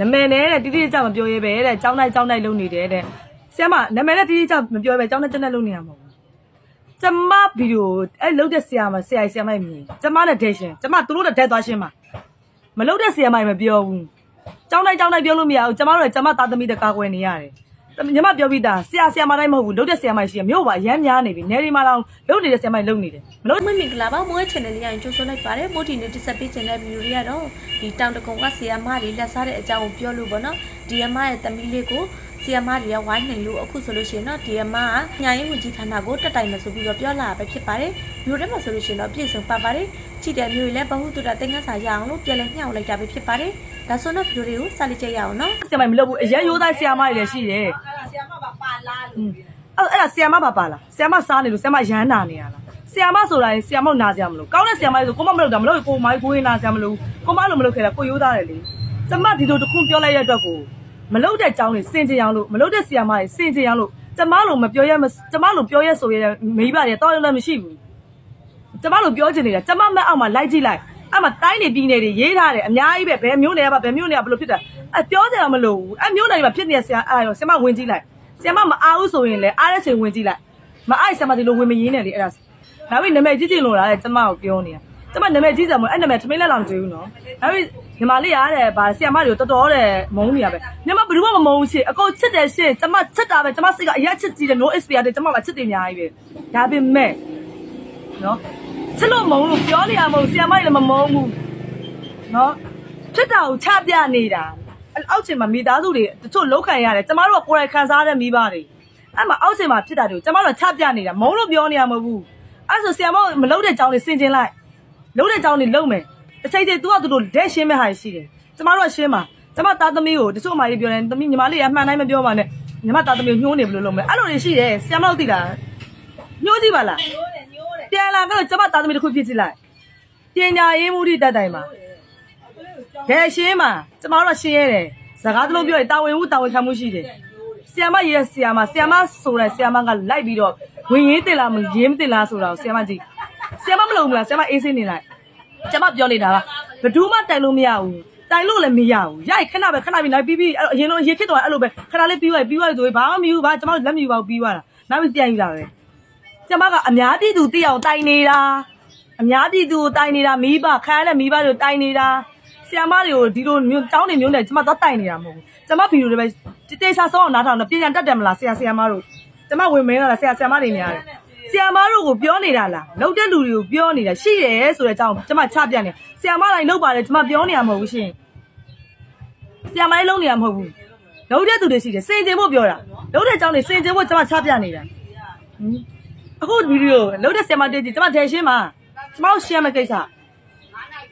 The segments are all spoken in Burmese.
နမယ်နဲ့တဲ့တိတိကျကျမပြောရဲပဲတဲ့ကြောင်းလိုက်ကြောင်းလိုက်လုပ်နေတယ်တဲ့ဆရာမနမယ်နဲ့တိတိကျမပြောရဲပဲကြောင်းနဲ့တက်နဲ့လုပ်နေရမှာပေါ့ကျမဗီဒီယိုအဲ့လုတ်တဲ့ဆရာမဆရာကြီးဆရာမမြင်ကျမနဲ့ဒက်ရှင်ကျမသူတို့နဲ့ဒက်သွားရှင်းပါမလုတ်တဲ့ဆရာမမပြောဘူးကြောင်းလိုက်ကြောင်းလိုက်ပြောလို့မရဘူးကျမတို့လည်းကျမသားသမီးတကာကွယ်နေရတယ် ညီမပြောပြီးသားဆရာဆရာမတိုင်းမဟုတ်ဘူးလုတ်တဲ့ဆရာမကြီးရှိရမြို့ပါရမ်းများနေပြီနေဒီမှာတော့လုတ်နေတဲ့ဆရာမကြီးလုတ်နေတယ်မလုတ်မမင်္ဂလာပါမိုး channel လေးရရင်ကြိုဆိုလိုက်ပါတယ်မိုးဒီနေ့တက်ဆက်ပေးခြင်းတဲ့ဗီဒီယိုလေးကတော့ဒီတောင်တကုံကဆီယာမတွေလက်စားတဲ့အကြောင်းကိုပြောလို့ပေါ့နော်ဒီအမရဲ့သမီးလေးကိုဆီယာမတွေကဝိုင်းနိုင်လို့အခုဆိုလို့ရှိရင်တော့ဒီအမကညာရင်ဝင်ကြီးဌာနကိုတက်တိုင်မယ်ဆိုပြီးတော့ပြောလာတာပဲဖြစ်ပါတယ်ဗီဒီယိုထဲမှာဆိုလို့ရှိရင်တော့ပြည့်စုံပါပါတယ်ကြည့်တဲ့မျိုးတွေလည်းဘ ഹു တုတတင်ငန်းစာရအောင်လို့ပြန်လဲညှောက်လိုက်တာပဲဖြစ်ပါတယ် ဒါဆိုတော့ဗီဒီယိုလေးကိုစလိုက်ကြရအောင်နော်ဆရာမမလုပ်ဘူးအရင်ရိုးသားဆရာမတွေလည်းရှိတယ်ဆရာမပါပါလားအဲ့အဲ့ဒါဆရာမပါပါလားဆရာမစားနေလို့ဆရာမရမ်းနာနေရလားဆရာမဆိုတာရင်ဆရာမနာစရာမလိုကောင်းတဲ့ဆရာမလေးဆိုကိုမမလုပ်တာမလုပ်ကိုမိုင်းကိုရင်းနာစရာမလိုကိုမလိုမလုပ်ခဲ့တာကိုရိုးသားတယ်လေကျမဒီလိုတခုပြောလိုက်ရတဲ့အတွက်ကိုမလုပ်တဲ့ကြောင်းတွေစင်ကြအောင်လို့မလုပ်တဲ့ဆရာမတွေစင်ကြအောင်လို့ကျမလိုမပြောရမကျမလိုပြောရဆိုရမိဘတွေတော့လည်းမရှိဘူးကျမလိုပြောချင်နေတာကျမမအောက်မှာလိုက်ကြည့်လိုက်အဲ့ မှာတိုင်းနေပြည်နေတွေရေးထားတယ်အများကြီးပဲဘယ်မျိုးနယ်ကပါဘယ်မျိုးနယ်ကဘယ်လိုဖြစ်တာအပြောကြရမလို့ဘူးအဲ့မျိုးနယ်တွေမှာဖြစ်နေတဲ့ဆရာအားရောဆရာမဝင်ကြည့်လိုက်ဆရာမမအားဘူးဆိုရင်လည်းအားတဲ့ချိန်ဝင်ကြည့်လိုက်မအားဆရာမဒီလိုဝင်မရင်းနဲ့လေအဲ့ဒါဒါပေမဲ့နာမည်ကြီးကြီးလို့လားတဲ့ကျမကိုပြောနေတာကျမနာမည်ကြီးစံမအဲ့နာမည်ထမင်းလက်လောင်ကြွေးဘူးနော်ဒါပေမဲ့ညီမလေးရတဲ့ဗာဆရာမတွေကိုတော်တော်တဲ့မုန်းနေရပဲညီမဘယ်သူမှမမုန်းရှစ်အကုန်ချစ်တယ်ရှစ်ကျမချစ်တာပဲကျမစိတ်ကအရက်ချစ်ကြည့်တယ် no experience ကျမကချစ်တယ်အများကြီးပဲဒါပေမဲ့နော် ချစ်လို့မုန်းလို့ပြောနေရမဟုတ်ဆရာမကြီးလည်းမမုန်းဘူးနော်ဖြစ်တာကိုချပြနေတာအဲ့အောက်ချိန်မှာမိသားစုတွေတချို့လောက်ခံရတယ်ကျမတို့ကကိုယ်တိုင်ခံစားရတဲ့မိဘတွေအဲ့မှာအောက်ချိန်မှာဖြစ်တာတွေကိုကျမတို့ကချပြနေတာမုံလို့ပြောနေရမဟုတ်ဘူးအဲ့ဆိုဆရာမမလုပ်တဲ့ကြောင်းတွေစင်ကျင်လိုက်လုပ်တဲ့ကြောင်းတွေလုပ်မယ်တစ်ချိန်ချိန် तू ကသူတို့လက်ရှင်းမဲ့ဟာရှိတယ်ကျမတို့ကရှင်းမှာကျမသားသမီးကိုတချို့အမကြီးပြောတယ်သမီးညီမလေးကအမှန်တိုင်းမပြောပါနဲ့ညီမသားသမီးကိုညှိုးနေဘယ်လိုလုပ်မလဲအဲ့လိုတွေရှိတယ်ဆရာမတို့သိလားညှိုးကြည့်ပါလား ပြန်လာတော့ကျမသားသမီးတစ်ခုဖြစ်ကြည့်လိုက်ပညာရေးမှုတွေတက်တိုင်မှာကဲရှင်းမှာကျမတို့ကရှင်းရတယ်စကားတစ်လုံးပြောရင်တာဝန်မှုတာဝန်ခံမှုရှိတယ်ဆီယမရေးဆီယမဆီယမဆိုတဲ့ဆီယမကလိုက်ပြီးတော့ဝင်ရင်းတင်လားမရင်းမတင်လားဆိုတာကိုဆီယမကြည့်ဆီယမမလုပ်ဘူးလားဆီယမအေးစင်းနေလိုက်ကျမပြောနေတာကဘယ်သူမှတိုင်လို့မရဘူးတိုင်လို့လည်းမရဘူးရိုက်ခဏပဲခဏပြီးလိုက်ပြီးပြီးအဲ့အရင်လိုအရင်ခစ်တော့အဲ့လိုပဲခဏလေးပြီးသွားပြီးသွားဆိုရင်ဘာမှမယူဘူးဘာကျမတို့လက်မယူပါဘူးပြီးသွားတာနောက်ပြီးပြန်ယူတာပဲ ကျမကအများပြည်သူသိအောင်တိုင်နေတာအများပြည်သူကိုတိုင်နေတာမိဘခါရတဲ့မိဘတွေကိုတိုင်နေတာဆီယမတွေကိုဒီလိုမျိုးတောင်းနေမျိုးနဲ့ကျမတော့တိုင်နေတာမဟုတ်ဘူးကျမဗီဒီယိုတွေပဲတေချာဆောင်းအောင်နားထောင်တော့ပြင်ပြန်တက်တယ်မလားဆရာဆီယမတို့ကျမဝင်မင်းလာဆရာဆီယမတွေများတယ်ဆီယမတို့ကိုပြောနေတာလားလောက်တဲ့လူတွေကိုပြောနေတာရှိတယ်ဆိုတဲ့အကြောင်းကျမချပြနေဆီယမတိုင်းလောက်ပါတယ်ကျမပြောနေရမဟုတ်ဘူးရှင်ဆီယမတိုင်းလုံးနေရမဟုတ်ဘူးလောက်တဲ့သူတွေရှိတယ်စင်ကြင်ဖို့ပြောတာလောက်တဲ့အကြောင်းတွေစင်ကြင်ဖို့ကျမချပြနေတာဟင် အခုဗီဒီယိုလောက်တဲ့ဆီယမတွေကြည့်ကျမတယ်ရှင်းမှာကျမတို့ရှင်းမယ့်ကိစ္စ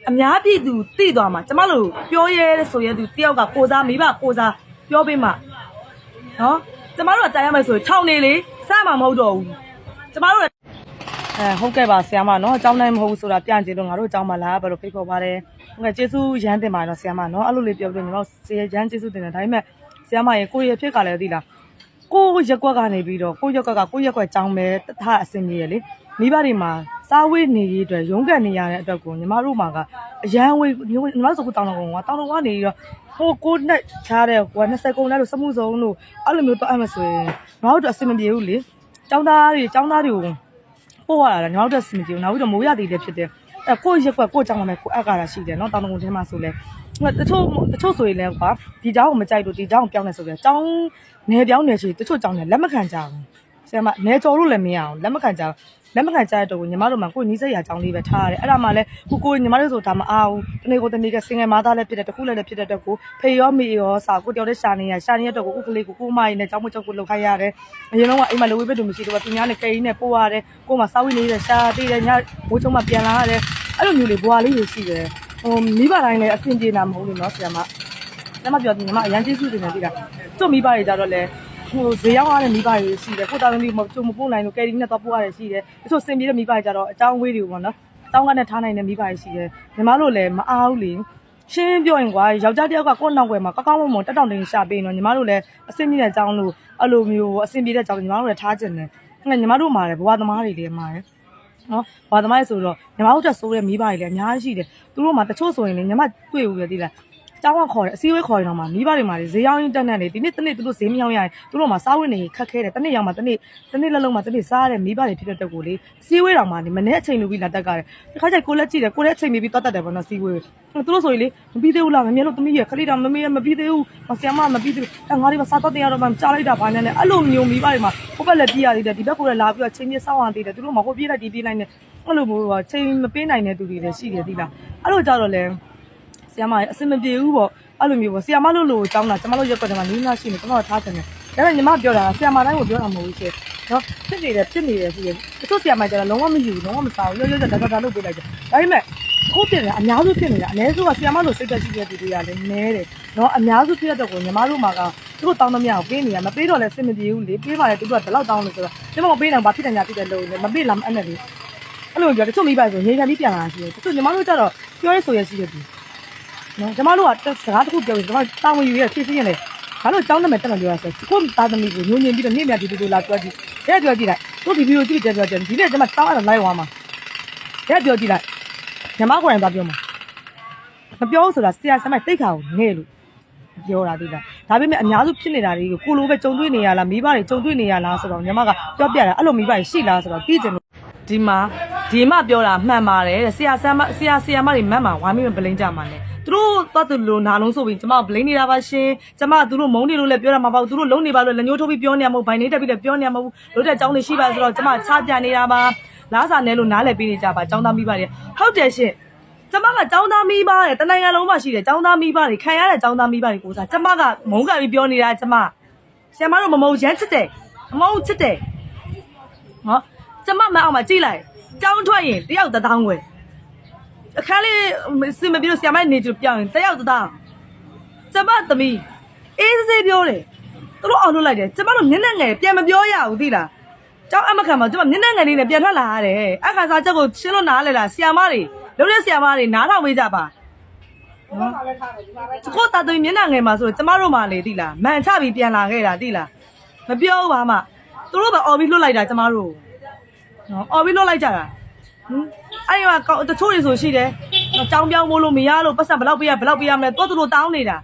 အများပြည်သူသိသွားမှာကျမတို့ပြောရဲဆိုရဲသူတယောက်ကကိုစားမိဘကိုစားပြောပေးမှာနော်ကျမတို့ကတိုင်ရမယ်ဆိုရင်ထောင်နေလေစမှာမဟုတ်တော့ဘူးကျမတို့အဲဟုတ်ကဲ့ပါဆရာမနော်အကြောင်းတိုင်းမဟုတ်ဘူးဆိုတာပြန်ကြည့်လို့ငါတို့အကြောင်းမလားဘယ်လိုဖိတ်ခေါ်ပါတယ်ဟုတ်ကဲ့ကျေးဇူးရမ်းတင်ပါတယ်နော်ဆရာမနော်အဲ့လိုလေးပြောပြလို့ညီမတို့ရမ်းကျေးဇူးတင်တယ်ဒါပေမဲ့ဆရာမရေကိုယ့်ရဲ့ဖြစ်ကလည်းသိလား ကိုရက်ကွက်ကနေပြီးတော့ကိုရက်ကွက်ကကိုရက်ကွက်ကြောင်းပဲတထအစင်ကြီးရလေမိဘတွေမှာစားဝေးနေရေးအတွက်ရုန်းကန်နေရတဲ့အတွက်ကိုညီမတို့မှာကအရန်ဝေးညီမတို့ဆိုခုတောင်းတော့ကောင်ကတောင်းတော့ကနေပြီးတော့ဟိုကိုနဲ့ချားတဲ့ဟို20ကုန်လဲလို့စမှုစုံလို့အဲ့လိုမျိုးတော့အမှဆိုရင်ညီမတို့အစင်မပြေဘူးလေចောင်းသားတွေចောင်းသားတွေကိုပို့ရတာညီမတို့အစင်မပြေဘူးနောက်ပြီးတော့မိုးရသေးလည်းဖြစ်တယ်အဲ့ကိုရက်ကွက်ကိုကြောင်းမှာကိုအပ်ကာတာရှိတယ်နော်တောင်းတော့ထဲမှာဆိုလဲ တချို့တချို့ဆိုရင်လည်းကွာဒီเจ้าကိုမကြိုက်လို့ဒီเจ้าကိုပြောင်းနေဆိုကြတောင်းနေပြောင်းနေချီတချို့เจ้าနေလက်မခံကြဘူးဆရာမနေကြော်လို့လည်းမရအောင်လက်မခံကြဘူးလက်မခံကြတဲ့တော့ညီမတို့မှာကိုနီးစက်ရအကြောင်းလေးပဲထားရတယ်အဲ့ဒါမှလည်းကိုကိုညီမတို့ဆိုဒါမအားဘူးတနေ့ကိုတနေ့ကစင်ငယ်မားသားလည်းဖြစ်တယ်တခုလည်းလည်းဖြစ်တဲ့အတွက်ကိုဖေရောမေရောစာကိုတယောက်တည်းရှာနေရရှာနေတဲ့အတွက်ကိုကိုကလေးကိုကိုမကြီးနဲ့ကြောင်းမကြောက်ကိုလှုပ်ခိုင်းရတယ်အရင်တော့ကအိမ်မှာလူဝေးပဲတူမရှိတော့ဘူးသူများနဲ့ကိန်းနဲ့ပို့ရတယ်ကိုမှစောက်ဝေးနေတဲ့ရှာသေးတယ်ညမိုးချုံမှပြန်လာရတယ်အဲ့လိုမျိုးလေးဘွာလေးတွေရှိတယ် ဟိုမိဘတိုင်းလည်းအဆင်ပြေတာမဟုတ်လို့နော်ဆရာမလက်မပြောတင်ညီမအရန်ကျေးဇူးတင်နေပြီလားသူ့မိဘတွေကြတော့လည်းဟိုဈေးရောက်ရတဲ့မိဘတွေရှိတယ်ကိုတာသမီးမကျုံမပို့နိုင်လို့ကယ်ရီနဲ့တော့ပို့ရတယ်ရှိတယ်တချို့စင်ပြေတဲ့မိဘတွေကြတော့အကြောင်းဝေးတွေပေါ့နော်တောင်းကနဲ့ထားနိုင်တဲ့မိဘတွေရှိတယ်ညီမတို့လည်းမအားဘူးလေရှင်းပြောရင်ကွာယောက်ျားတစ်ယောက်ကကိုယ့်နောက်ွယ်မှာကောက်ကောက်မွန်မွန်တက်တောင့်တင်ရှာပေးနော်ညီမတို့လည်းအဆင်ပြေတဲ့အကြောင်းလို့အဲ့လိုမျိုးအဆင်ပြေတဲ့အကြောင်းညီမတို့လည်းထားကျင်တယ်အဲ့ညီမတို့မှာလည်းဘဝသမားတွေလည်းမှာတယ် နော်ဘာသမားလဲဆိုတော့ညီမတို့တက်ဆိုးတဲ့မိဘတွေလည်းအများကြီးရှိတယ်သူတို့မှာတချို့ဆိုရင်လည်းညီမတွေ့ဘူးလေသိလား ကျောင်းကခေါ်တယ်အစည်းအဝေးခေါ်ရင်တော့မှမိဘတွေမှာဈေးရောင်းရင်းတက်နေတယ်ဒီနေ့တနေ့သူတို့ဈေးမရောင်းရရင်သူတို့မှာစားဝတ်နေခက်ခဲတယ်တနေ့ရောက်မှတနေ့တနေ့လက်လုံးမှာတနေ့စားရတဲ့မိဘတွေဖြစ်တဲ့တက်ကိုလေအစည်းအဝေးတော်မှာဒီမနေ့အချိန်လူပြီးလာတက်ကြတယ်ဒီခါကျကိုလက်ကြည့်တယ်ကိုလက်အချိန်ပြီးသွားတက်တယ်ပေါ့နော်အစည်းအဝေးသူတို့ဆိုရင်လေမပြီးသေးဘူးလားမမြင်လို့သမီးရခလေးတော်မမေးမပြီးသေးဘူးဆရာမမပြီးသေးဘူးအဲငါတွေမစားတော့တင်ရတော့မှကြားလိုက်တာဘာနဲ့လဲအဲ့လိုမျိုးမိဘတွေမှာဟိုဘက်လက်ပြေးရသေးတယ်ဒီဘက်ကိုလည်းလာပြီးတော့ချိန်ပြစောင်းအောင်သေးတယ်သူတို့မှာဟိုပြေးလိုက်ဒီပြေးလိုက်နေအဲ့လိုမျိုးချိန်မပေးနိုင်တဲ့သူတွေလည်းရှိတယ်ဒီလားအဲ့လိုကြတော့လေ ဆီယမအဆင်မပြေဘူးပေါ့အဲ့လိုမျိုးပေါ့ဆီယမလို့လို့ကြောင်းတာကျမတို့ရက်ကွက်တယ်မှာလေးနာရှိနေကျွန်တော်ထားတယ်ဒါပေမဲ့ညီမပြောတာဆီယမတိုင်းကိုပြောတာမဟုတ်ဘူးရှင်နော်ဖြစ်နေတယ်ဖြစ်နေတယ်ဆိုရင်တချို့ဆီယမကျတော့လုံးဝမယူဘူးလုံးဝမစားဘူးရောရောဒါဒါဒါလုပ်ပေးလိုက်တယ်ဒါပေမဲ့ခုဖြစ်နေတာအများစုဖြစ်နေတာအနည်းစုကဆီယမလို့စိတ်သက်ရှိတဲ့သူတွေကလည်းနည်းတယ်နော်အများစုဖြစ်တဲ့တော့ကိုညီမတို့မှာကသူတို့တောင်းသမျှကိုပေးနေရမပေးတော့လည်းစင်မပြေဘူးလေပေးပါလေသူတို့ကဒီလောက်တောင်းလို့ဆိုတော့ကျွန်တော်မပေးနိုင်ဘာဖြစ်တယ်ညာဖြစ်တယ်လို့မပေးလားမအဲ့နဲ့လေအဲ့လိုပြောတချို့မိဘဆိုငြိမ်းချမ်းပြီးပြန်လာရှိတယ်တချို့ညီမတို့ကျတော့ပြောရဆိုရရှိတယ် နော်ကျမတို့ကစကားတစ်ခုပြောပြီးကျမတာဝန်ယူရဖြည့်ရှင်းရတယ်ဘာလို့ကြောင်းနာမည်တက်မပြောရဆိုကိုသားသမီးကိုညွှန်ညင်ပြီးတော့နေ့မြတ်ဒီလိုလာပြောကြည့်တဲ့ပြောကြည့်လိုက်တို့ဒီဗီဒီယိုကြည့်ကြပြောကြည့်ဒီနေ့ကျမတောင်းရတော့လိုက်သွားမှာတဲ့ပြောကြည့်လိုက်ညီမကိုယ်တိုင်သွားပြောမှာမပြောဘူးဆိုတာဆရာဆမတိတ်ခါကိုငဲ့လို့ပြောတာဒီလားဒါပေမဲ့အများစုဖြစ်နေတာတွေကိုကိုလိုပဲကြုံတွေ့နေရလားမိဘတွေကြုံတွေ့နေရလားဆိုတော့ညီမကပြောပြတာအဲ့လိုမိဘတွေရှိလားဆိုတော့သိကြတယ်ဒီမှာဒီမပြောတာမှန်ပါတယ်တဲ့ဆရာဆမဆရာဆရာမတွေမှန်မှာဝိုင်းပြီးမပလိန်ကြမှာ ਨੇ သူ တို့သွားသူလိုနာလုံးဆိုပြီးကျမဘလိန်နေတာပါရှင်ကျမသူတို့မုန်းနေလို့လည်းပြောတာမှာပါဘူးသူတို့လုံးနေပါလို့လည်းညှိုးထုတ်ပြီးပြောနေမှာမဟုတ်ဘိုင်နေတက်ပြီးလည်းပြောနေမှာမဟုတ်လို့တဲ့အကြောင်းတွေရှိပါဆိုတော့ကျမချပြနေတာပါလားစာနဲလို့နားလည်ပေးနေကြပါចောင်းသားမိပါတွေဟုတ်တယ်ရှင်ကျမကចောင်းသားမိပါတဲ့တနိုင်ငံလုံးမှာရှိတယ်ចောင်းသားမိပါတွေခံရတဲ့ចောင်းသားမိပါတွေကိုစားကျမကမုန်းကပြီးပြောနေတာကျမဆရာမတို့မမုန်းရမ်းချစ်တယ်အမုန်းချစ်တယ်နော်ကျမမအောင်မကြည့်လိုက်ចောင်းထွက်ရင်တယောက်တစ်တောင်းွယ် အခန်းလေးစင်မပြေလို့ဆရာမနေကြပြောင်းရင်တယောက်တသားကျမသမီးအေးစေးပြောတယ်သူတို့အောင်လုပ်လိုက်တယ်ကျမတို့မျက်နှာငယ်ပြန်မပြောရဘူးသိလားကျောင်းအမခံမှာကျမမျက်နှာငယ်လေးနဲ့ပြန်ထွက်လာရတယ်အခါစားချက်ကိုရှင်းလို့နားလဲလားဆရာမတွေလုံးတဲ့ဆရာမတွေနားထောင်ပေးကြပါနော်ကိုတာသမီးမျက်နှာငယ်မှာဆိုတော့ကျမတို့မှလေသိလားမန်ချပြီးပြန်လာခဲ့တာသိလားမပြောဘူးဘာမှသူတို့ပဲအော်ပြီးလွတ်လိုက်တာကျမတို့နော်အော်ပြီးလွတ်လိုက်ကြတာဟင် အဲ့ဒီမှာကောင်းတချို့တွေဆိုရှိတယ်နော်ကြောင်းပြောင်းမို့လို့မရလို့ပတ်စံဘယ်လောက်ပေးရဘယ်လောက်ပေးရမလဲတွတ်တူတောင်းနေတာ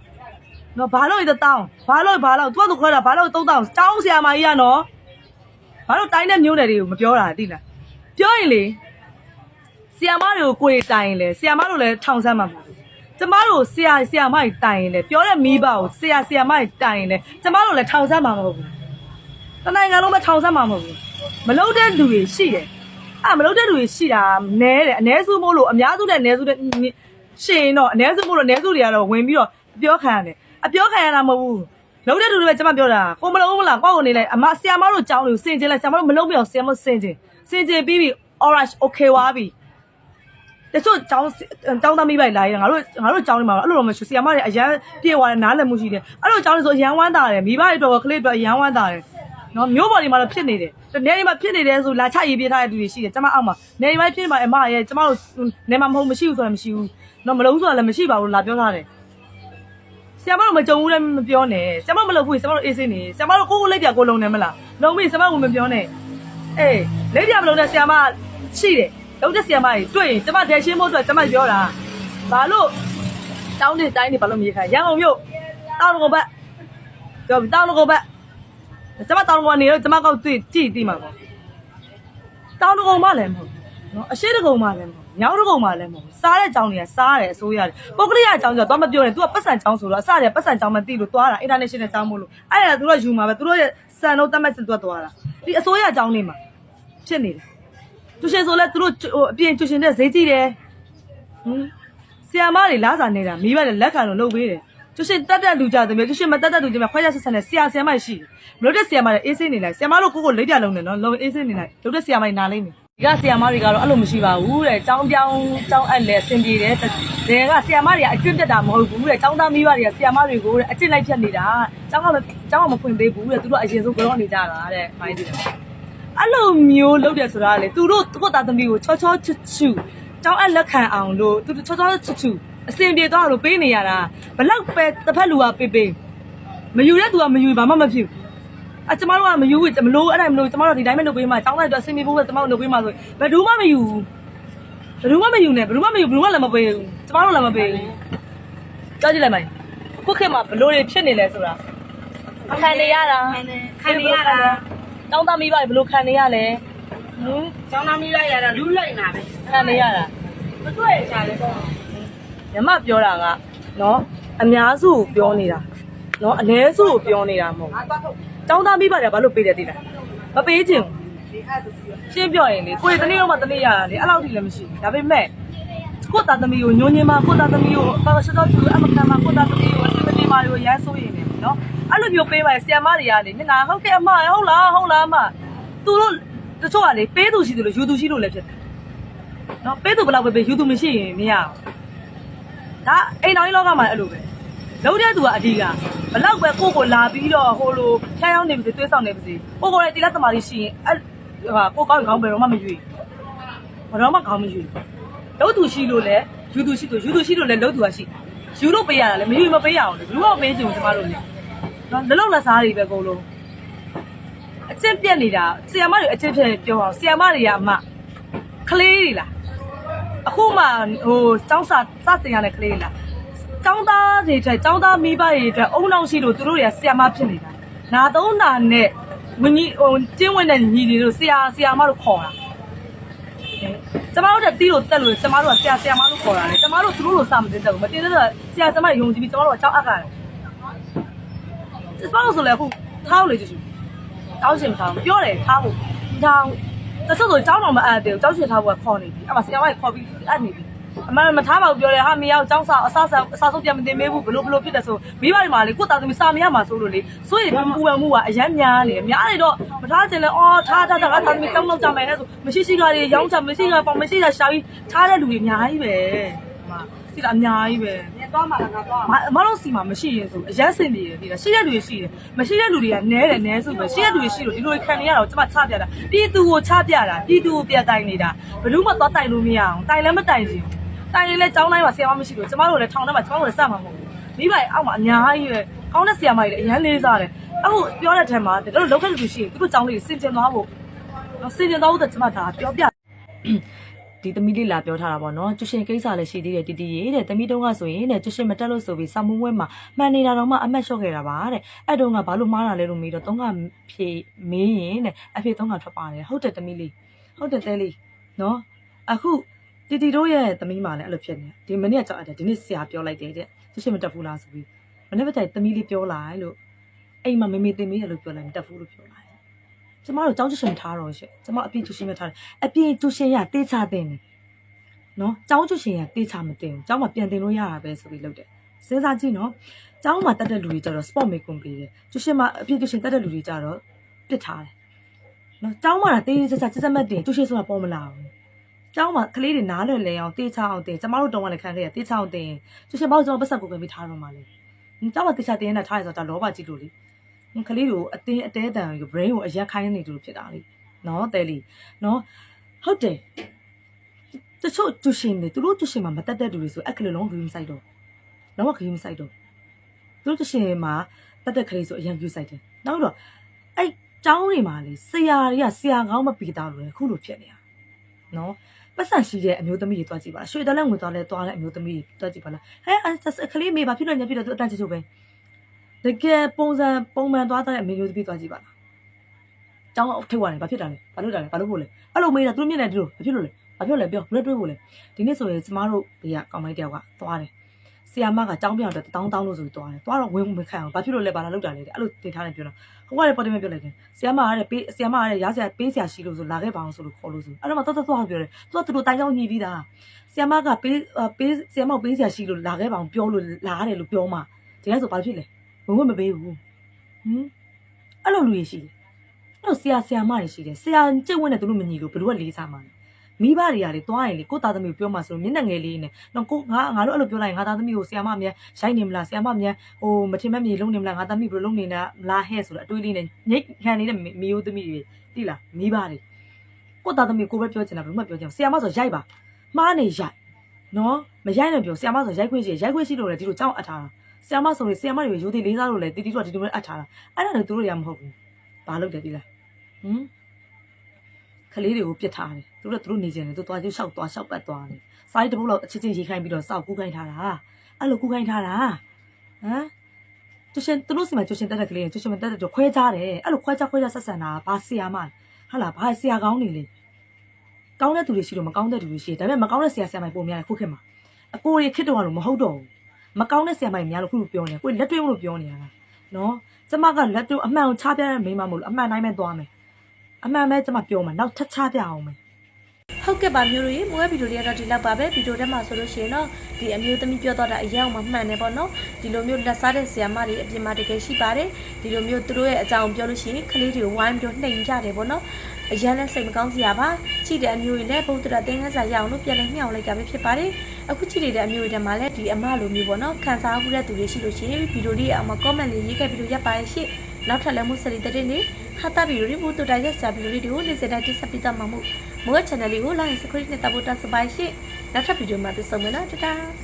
နော်ဘာလို့ရတောင်းဘာလို့ဘာလို့တွတ်တူခေါ်တာဘာလို့3000တောင်းဆရာမကြီးကနော်ဘာလို့တိုင်းတဲ့မျိုးနယ်တွေကိုမပြောတာသိလားပြောရင်လေဆရာမတွေကိုကိုယ်တိုင်ရင်လေဆရာမတို့လည်းထောင်ဆန်းမှာမဟုတ်ဘူးကျမတို့ဆရာဆရာမကြီးတိုင်ရင်လေပြောတဲ့မိဘကိုဆရာဆရာမကြီးတိုင်ရင်လေကျမတို့လည်းထောင်ဆန်းမှာမဟုတ်ဘူးတနိုင်ငံလုံးပဲထောင်ဆန်းမှာမဟုတ်ဘူးမလုံးတဲ့လူတွေရှိတယ် အဲ့မလုပ်တဲ့လူတွေရှိတာနဲတယ်အ ਨੇ စုမို့လို့အများစုနဲ့အ ਨੇ စုတဲ့ရှင်တော့အ ਨੇ စုမို့လို့အ ਨੇ စုတွေကတော့ဝင်ပြီးတော့အပြောခံရတယ်အပြောခံရတာမဟုတ်ဘူးလုံးတဲ့လူတွေပဲကျွန်မပြောတာကိုမလုံးမလားကိုယ့်ကိုနေလိုက်အမဆရာမတို့ကြောင်းလို့စင်ကျင်လိုက်ဆရာမတို့မလုံးမအောင်ဆရာမစင်ကျင်စင်ကျင်ပြီးပြီ orange okay ဝါပြီတချို့ကျောင်းကျောင်းသားမိပိုင်လာရင်ငါတို့ငါတို့ကျောင်းနေမှာအဲ့လိုတော့မရှိဆရာမတွေအရန်ပြေသွားတယ်နားလည်မှုရှိတယ်အဲ့လိုကျောင်းတွေဆိုအရန်ဝမ်းတာတယ်မိဘတွေတော့ကလေးတွေအရန်ဝမ်းတာတယ် နော်မျိုးပေါ်ဒီမှာတော့ဖြစ်နေတယ်။နေဒီမှာဖြစ်နေတယ်ဆိုလာချရေးပြထားတဲ့လူတွေရှိတယ်။ကျမအောက်မှာနေဒီမှာဖြစ်နေမှာအမရဲ့ကျမတို့နေမှာမဟုတ်မရှိဘူးဆိုရင်မရှိဘူး။နော်မလုံးဆိုတာလည်းမရှိပါဘူးလာပြောထားတယ်။ဆရာမတို့မကြုံဘူးလည်းမပြောနဲ့။ဆရာမမလုပ်ဘူးဆရာမတို့အေးစင်းနေ။ဆရာမတို့ကိုကိုလက်ပြကိုလုံးနေမလား။လုံးပြီဆရာမကမပြောနဲ့။အေးလက်ပြမလုံးနဲ့ဆရာမရှိတယ်။လုံးတဲ့ဆရာမကြီးတွေ့ရင်ကျမတဲရှင်းဖို့အတွက်ကျမပြောတာ။ဘာလို့တောင်းနေတိုင်းနေဘာလို့မြေခိုင်ရန်ကုန်မြို့တောင်းကုန်ဘက်ပြောတောင်းကုန်ဘက် ကျမတောင်းကုန်ကနေတော့ကျမကောက်တွေ့ကြည့်သိမှာပေါ့တောင်းတကုံမှလည်းမဟုတ်ဘူးနော်အရှိတကုံမှလည်းမဟုတ်ညောင်းတကုံမှလည်းမဟုတ်စားတဲ့ကြောင်းတွေကစားတယ်အစိုးရတယ်ပုဂ္ဂလိကအကြောင်းကျတော့မပြောနဲ့ तू ကပတ်စံကြောင်းဆိုတော့အစတွေကပတ်စံကြောင်းမသိလို့သွားတာ international ကြောင်းမို့လို့အဲ့ဒါ तू ကယူမှာပဲ तू တို့ရဲ့စံတော့တတ်မှတ်စ तू ကသွားတာဒီအစိုးရကြောင်းနေမှာဖြစ်နေတယ်သူရှင်ဆိုလဲသူတို့ဟိုအပြင်သူရှင်တဲ့ဈေးကြည့်တယ်ဟင်ဆီယာမတွေလားစာနေတာမိဘတွေလက်ခံလို့လုပ်ပေးတယ် သူရှင်တက်တက်လူကြတယ်မြေသူရှင်မတက်တက်လူကြမှာခွဲခြားဆက်ဆံတဲ့ဆရာဆရာမရှိတယ်မလို့တဲ့ဆရာမတွေအေးစင်းနေလိုက်ဆရာမတို့ကိုကိုလိပ်ပြလုံးနေနော်လုံးအေးစင်းနေလိုက်လို့တဲ့ဆရာမတွေနားလိမ့်မယ်ဒီကဆရာမတွေကတော့အဲ့လိုမရှိပါဘူးတဲ့ចောင်းပြောင်းចောင်းအပ်လဲအဆင်ပြေတယ်တဲ့ကဆရာမတွေကအကျွတ်တက်တာမဟုတ်ဘူးတဲ့ចောင်းသားမိဘတွေကဆရာမတွေကိုတဲ့အကျင့်လိုက်ဖြတ်နေတာចောင်းကចောင်းကမဖွင့်သေးဘူးတဲ့သူတို့အရင်ဆုံးကြောနေကြတာတဲ့မိုင်းတယ် အဲ့လိုမျိုးလုပ်တယ်ဆိုတာလေသူတို့သူ့သားသမီးကိုချောချောချွတ်ချူတောင်းအပ်လက်ခံအောင်လို့သူချောချောချွတ်ချူ အစင်ပြေသွားလို့ပေးနေရတာဘလောက်ပဲတစ်ဖက်လူကပေးပေးမယူတဲ့သူကမယူဘာမှမဖြစ်ဘူးအကျမတို့ကမယူဘူးမလို့အဲ့ဒါမလို့ကျမတို့ဒီတိုင်းပဲလုပ်ပေးမှတောင်းလိုက်တော့အစင်ပြေဖို့ပဲကျမတို့လုပ်ပေးမှဆိုဘယ်သူမှမယူဘူးဘယ်သူမှမယူနဲ့ဘယ်သူမှမယူဘယ်သူမှလည်းမပေးဘူးကျမတို့လည်းမပေးဘူးကြောက်ကြည့်လိုက်မယ်ခုခေတ်မှာဘလို့တွေဖြစ်နေလဲဆိုတာခံနေရတာခံနေရတာတောင်းတမိပါဘလို့ခံနေရလဲဟင်ကျောင်းသားမိလိုက်ရတာလူလိုက်နာပဲခံနေရတာမတွေ့ချာလေတော့ ညမပြောတာကနော်အများစုကိုပြောနေတာနော်အ ਨੇ စုကိုပြောနေတာမဟုတ်ငါတော့ထုတ်တောင်းတမိပါတယ်ဘာလို့ပေးတယ်သိလားမပေးချင်ဘူးဒီအဲ့ဒါရှင်းပြောရင်လေကိုယ်တနေ့တော့မှတနေ့ရတာလေအဲ့လောက်ထိလည်းမရှိဘူးဒါပေမဲ့ကိုယ့်သားသမီးကိုညှိုးညင်းမှာကိုယ့်သားသမီးကိုဘာရှတော့သူအမခံမှာကိုယ့်သားသမီးကိုအစီအမပြေမှာကိုရမ်းဆိုးရင်လေနော်အဲ့လိုမျိုးပေးပါဆီယမတွေကလေမျက်နှာဟုတ်ကဲ့အမဟုတ်လားဟုတ်လားအမသူတို့တချို့ကလေပေးသူရှိတယ်လို့ယူသူရှိလို့လည်းဖြစ်တယ်နော်ပေးသူဘယ်လောက်ပဲပေးယူသူမရှိရင်မရဘူး ဒါအိမ်တော်ကြီးလောကမှာအဲ့လိုပဲလုံးတဲ့သူကအဒီကဘလောက်ပဲကိုကိုလာပြီးတော့ဟိုလိုဖျားယောင်းနေပြီသွေးဆောင်နေပြီကိုကိုလည်းတိလက်သမားလေးရှိရင်အဲ့ဟာကိုကောင်းကောင်းဘယ်တော့မှမရွေးဘယ်တော့မှကောင်းမရွေးလုံးသူရှိလို့လေယူသူရှိသူယူသူရှိလို့လေလုံးသူကရှိယူလို့ပေးရတာလေမယူမပေးရအောင်လေဘယ်လိုမှပေးချင်ဘူးကျမတို့လေနော်လလုံးလက်စားတွေပဲအကုန်လုံးအကျင့်ပြက်နေတာဆီယမတွေအကျင့်ပြက်ပြောအောင်ဆီယမတွေကအမကလေးတွေလား အခုမှဟိုကျောင်းစာစတင်ရတဲ့ကလေးတွေလားကျောင်းသားတွေအတွက်ကျောင်းသားမိဘတွေအတွက်အုံနောက်ရှိလို့သူတို့တွေကဆီယမဖြစ်နေတာနာသုံးနာနဲ့ဝင်းကြီးဟိုကျင်းဝင်တဲ့ညီတွေတို့ဆီယာဆီယာမတို့ခေါ်တာကျမတို့တက်တီးလို့တက်လို့ကျမတို့ကဆရာဆရာမလို့ခေါ်တာလေကျမတို့သူတို့လိုစမတင်တက်ဘူးမတင်တဲ့တော့ဆရာကျမယုံကြည်ပြီးကျမတို့ကကြောက်အပ်ကြတယ်ကျမတို့ဆိုလည်းအခုထားလို့လေကျူတောင်းရှင်မထားဘူးပြောတယ်ထားဖို့ထား တချို့ဆိုကြောင်းတော်မအပ်တယ်ကြောက်ရှင်ထားဖို့ကခေါ်နေပြီအဲ့မှာဆရာမခေါ်ပြီးအပ်နေပြီအမှန်မထားပါဘူးပြောတယ်ဟာမရောက်ကျောင်းစာအဆဆအစာဆုံးပြန်မတင်မေးဘူးဘလို့ဘလို့ဖြစ်တယ်ဆိုမိဘတွေမှာလေကိုတာသမီးစာမရမှာဆိုလို့လေဆိုရင်ပူပန်မှုကအရမ်းများနေများနေတော့မထားချင်လဲအော်ထားထားထားတာသမီးကျောင်းလောက်ကြမယ်ဟဲ့ဆိုမရှိရှိကတွေရောင်းချမရှိကပေါမရှိတာရှာပြီးထားတဲ့လူတွေအများကြီးပဲမသိတာအများကြီးပဲ နေတော့မှလည်းငါတော့မမလို့စီမှာမရှိရင်ဆိုအရက်စင်နေတယ်ဒီလားရှိတဲ့လူတွေရှိတယ်မရှိတဲ့လူတွေကနဲတယ်နဲဆိုပဲရှိတဲ့လူတွေရှိလို့ဒီလိုခံနေရတော့ကျမချပြတာပြည်သူကိုချပြတာပြည်သူကိုပြတိုင်နေတာဘယ်လို့မှသွားတိုင်လို့မရအောင်တိုင်လည်းမတိုင်ချင်တိုင်ရင်လည်းကြောင်းတိုင်းမှာဆရာမမရှိလို့ကျမတို့လည်းထောင်ထဲမှာကျမတို့လည်းစမှာမဟုတ်ဘူးမိဘအောက်မှာအများကြီးပဲကောင်းတဲ့ဆရာမကြီးလည်းအရန်လေးစားတယ်အခုပြောတဲ့ထဲမှာတကယ်လို့လောက်ခဲ့လူရှိရင်သူတို့ကြောင်းလေးစင်ကြင်သွားဖို့စင်ကြင်သွားဖို့တကျမဒါပြောပြ ဒီသမီးလေးလာပြောထားတာပေါ့နော်ကျွရှင်ကိစ္စလည်းရှိသေးတယ်တီတီရေတဲ့သမီးတုံးကဆိုရင်တဲ့ကျွရှင်မတက်လို့ဆိုပြီးစာမွေးမှာမှန်နေတာတော့မှအမတ်လျှော့ခဲ့တာပါတဲ့အဲ့တုန်းကဘာလို့မှားတာလဲလို့မေးတော့တုံးကဖြေမေးရင်တဲ့အဖေတုံးကထွက်ပါတယ်ဟုတ်တယ်သမီးလေးဟုတ်တယ်တဲလေးနော်အခုတီတီတို့ရဲ့သမီးမှလည်းအဲ့လိုဖြစ်နေဒီမနေ့ကကြောက်ရတယ်ဒီနေ့ဆရာပြောလိုက်တယ်တဲ့ကျွရှင်မတက်ဘူးလားဆိုပြီးမနေ့ကတိုင်သမီးလေးပြောလိုက်လို့အိမ်မှာမေမေတင်မေးရလို့ပြောလိုက်မတက်ဘူးလို့ပြောလိုက် ကျမတို့ကြောင်းကျွရှင်ထားတော့ရှင့်ကျမအပြည့်ကျွရှင်မထားတယ်အပြည့်ကျွရှင်ရတေးချတဲ့နေနော်ကျောင်းကျွရှင်ရတေးချမတင်ဘူးကျောင်းမှာပြန်တင်လို့ရတာပဲဆိုပြီးလုပ်တယ်စဉ်းစားကြည့်နော်ကျောင်းမှာတက်တဲ့လူတွေကြတော့ sport မေကွန်ပေးတယ်ကျွရှင်မှာအပြည့်ကျွရှင်တက်တဲ့လူတွေကြတော့ပစ်ထားတယ်နော်ကျောင်းမှာတေးဆက်ဆက်ဆက်ဆက်မတင်ကျွရှင်ဆိုတာပေါ်မလာဘူးကျောင်းမှာကလေးတွေနားလည်လဲအောင်တေးချအောင်တင်ကျမတို့တုံးကလည်းခံခဲ့ရတေးချအောင်တင်ကျွရှင်ဘောက်ကျွန်တော်ပတ်ဆက်ကိုပဲပြီးထားတော့မှလေကျောင်းမှာတေးချတင်နေတာထားရဆိုတော့လောဘကြည့်လို့လေ ကလေးတွေကိုအတင်းအတဲတန်ကို brain ကိုအရက်ခိုင်းနေတူဖြစ်တာလေနော်တဲလီနော်ဟုတ်တယ်တချို့ကျူရှင်တွေသူတို့ကျူရှင်မှာမတက်တဲ့လူတွေဆိုအဲ့ကလေးလုံးဂရုမစိုက်တော့လုံးဝဂရုမစိုက်တော့သူတို့ကျူရှင်မှာတက်တဲ့ကလေးဆိုအရင်ယူစိုက်တယ်နောက်တော့အဲ့ကျောင်းတွေမှာလေဆရာတွေကဆရာကောင်းမပြီးသားလို့လေခုလိုဖြစ်နေတာနော်ပတ်စံရှိတဲ့အမျိုးသမီးတွေတွားကြည့်ပါလားရွှေတလဲငွေသွားလဲတွားတဲ့အမျိုးသမီးတွေတွားကြည့်ပါလားဟဲ့အဲ့ကလေးမေးပါဖြစ်လို့ညပြလို့သူအတန်းချစ်ချုပ်ပဲ တကယ်ပုံစံပုံမှန်တွားတဲ့အမေမျိုးသမီးတွားကြည့်ပါလားကျောင်းထုတ်ရတယ်ဘာဖြစ်တာလဲဘာလို့တာလဲဘာလို့ဖို့လဲအဲ့လိုမေးတာသူတို့မျက်နှာတူဘာဖြစ်လို့လဲ။ဘာပြောလဲပြောဘယ်လိုတွေးဖို့လဲ။ဒီနေ့ဆိုရင်ကျမတို့ဘေးကကောင်မကြီးတယောက်ကသွားတယ်။ဆီယာမကကြောင်းပြောင်းတော့တောင်းတောင်းလို့ဆိုပြီးသွားတယ်။သွားတော့ဝင်မခံအောင်။ဘာဖြစ်လို့လဲဘာလာလောက်တာလဲတဲ့။အဲ့လိုတင်ထားတယ်ပြောတော့ဟိုကလည်းပေါ်တယ်မပြောလိုက်တယ်။ဆီယာမကလည်းပေးဆီယာမကလည်းရားဆရာပေးဆရာရှိလို့ဆိုလာခဲ့ပါအောင်ဆိုလို့ခေါ်လို့ဆို။အဲ့တော့မှတော့တော့သွားပြောတယ်။သူကသူတို့တိုင်ကြောင်းညှိပြီးသား။ဆီယာမကပေးပေးဆီယာမပေးဆရာရှိလို့လာခဲ့ပါအောင်ပြောလို့လာရတယ်လို့ပြောမှဒီကဆိုဘာဖြစ်လဲ။ ဝင်ဝင်မပေးဘူး။ဟင်အဲ့လိုလူတွေရှိတယ်။အဲ့လိုဆရာဆရာမတွေရှိတယ်။ဆရာကျင့်ဝတ်နဲ့သူတို့မညီလို့ဘယ်လိုကလေးစားမှာလဲ။မိဘတွေကလေတွားရင်လေကိုသားသမီးကိုပြောမှဆိုလို့မျက်နှာငယ်လေးနဲ့တော့ကိုငါငါတို့အဲ့လိုပြောလိုက်ရင်ငါသားသမီးကိုဆီယမအမြန်ရိုက်နေမလားဆီယမအမြန်ဟိုမထင်မဲ့မြေလုံးနေမလားငါသားသမီးဘယ်လိုလုံးနေတာလားဟဲ့ဆိုတော့အတွေးလေးနဲ့ညိတ်ခံနေတဲ့မီယိုသမီးတွေတိလားမိဘတွေကိုသားသမီးကိုပဲပြောချင်တာဘယ်မှပြောချင်ဆီယမဆိုရိုက်ပါမှားနေရိုက်နော်မရိုက်နဲ့ပြောဆီယမဆိုရိုက်ခွင့်ရှိရိုက်ခွင့်ရှိလို့လေဒီလိုကြောင်းအပ်ထားတာ ဆီယမဆိုရင်ဆီယမတွေကိုယူသေးလေးစားလို့လေတီတီတို့ကဒီလိုပဲအပ်ထားတာအဲ့ဒါလည်းသူတို့တွေကမဟုတ်ဘူးဘာလုပ်တယ်တိလားဟမ်ကလေးတွေကိုပြစ်ထားတယ်သူတို့ကသူတို့နေကြတယ်သူသွားကျလျှောက်သွားလျှောက်ပတ်သွားတယ်စာရီတစ်ပုတ်လောက်အချင်းချင်းရေးခိုင်းပြီးတော့စောက်ကူးခိုင်းထားတာအဲ့လိုကူခိုင်းထားတာဟမ်ကျရှင်သူတို့စီမှာကျရှင်တက်တဲ့ကလေးကျရှင်မတက်တဲ့တော့ခွဲကြတယ်အဲ့လိုခွဲကြခွဲကြဆက်ဆံတာဘာဆရာမလဲဟာလားဘာဆရာကောင်းနေလဲကောင်းတဲ့သူတွေရှိတော့မကောင်းတဲ့သူတွေရှိတယ်ဒါပေမဲ့မကောင်းတဲ့ဆရာဆရာမိုင်ပုံများတယ်ခုခေတ်မှာအကိုတွေခစ်တော့လို့မဟုတ်တော့ဘူး မကောင်းတဲ့ဆရာမိုင်များလို့ခုလိုပြောနေကိုလက်တွေ့မလို့ပြောနေရတာနော်ကျမကလက်တွေ့အမှန်ကိုချပြတဲ့မိန်းမမလို့အမှန်တိုင်းပဲသွားမယ်အမှန်ပဲကျမပြောမှာနောက်ထပ်ချပြအောင်မယ်ဟုတ်ကဲ့ပါမျိုးတို့ရေမွေးဗီဒီယိုလေးကတော့ဒီလောက်ပါပဲဗီဒီယိုထဲမှာဆိုလို့ရှိရင်တော့ဒီအမျိုးသမီးပြောတော့တာအရောက်မှမှန်တယ်ပေါ့နော်ဒီလိုမျိုးလက်စားတဲ့ဆီယာမတွေအပြင်မှာတကယ်ရှိပါတယ်ဒီလိုမျိုးသူတို့ရဲ့အကြောင်းပြောလို့ရှိရင်ကလေးတွေကိုဝိုင်းပြီးတော့နှိမ်ကြတယ်ပေါ့နော် အရန်လည်းစိတ်မကောင်းစရာပါကြည့်တဲ့အမျိုးတွေလည်းဘုဒ္ဓရာသင်္ကန်းစာရအောင်လို့ပြန်လဲညှောင်းလိုက်တာပဲဖြစ်ပါတယ်အခုကြည့်နေတဲ့အမျိုးတွေထဲမှာလည်းဒီအမလိုမျိုးပေါ့နော်ခံစားမှုတဲ့သူတွေရှိလို့ရှိရင်ဗီဒီယိုလေးအောက်မှာ comment လေးရေးခဲ့ပြီးလို့ရပ်ပါရဲ့ရှင့်နောက်ထပ်လည်းမှုစရီတဲ့နေ့ဟာတာဗီဒီယိုလေးဘူးတူတိုင်းရဲ့ဆရာဗီဒီယိုလေးတွေကိုနေ့စဉ်တိုင်းတင်ဆက်ပေးသွားမှာမို့မို့ channel လေးကို like subscribe နဲ့တပ်ဖို့တောင်းဆိုပါရှင့်နောက်ထပ်ဗီဒီယိုမှာပြန်ဆုံမယ်နော်တတား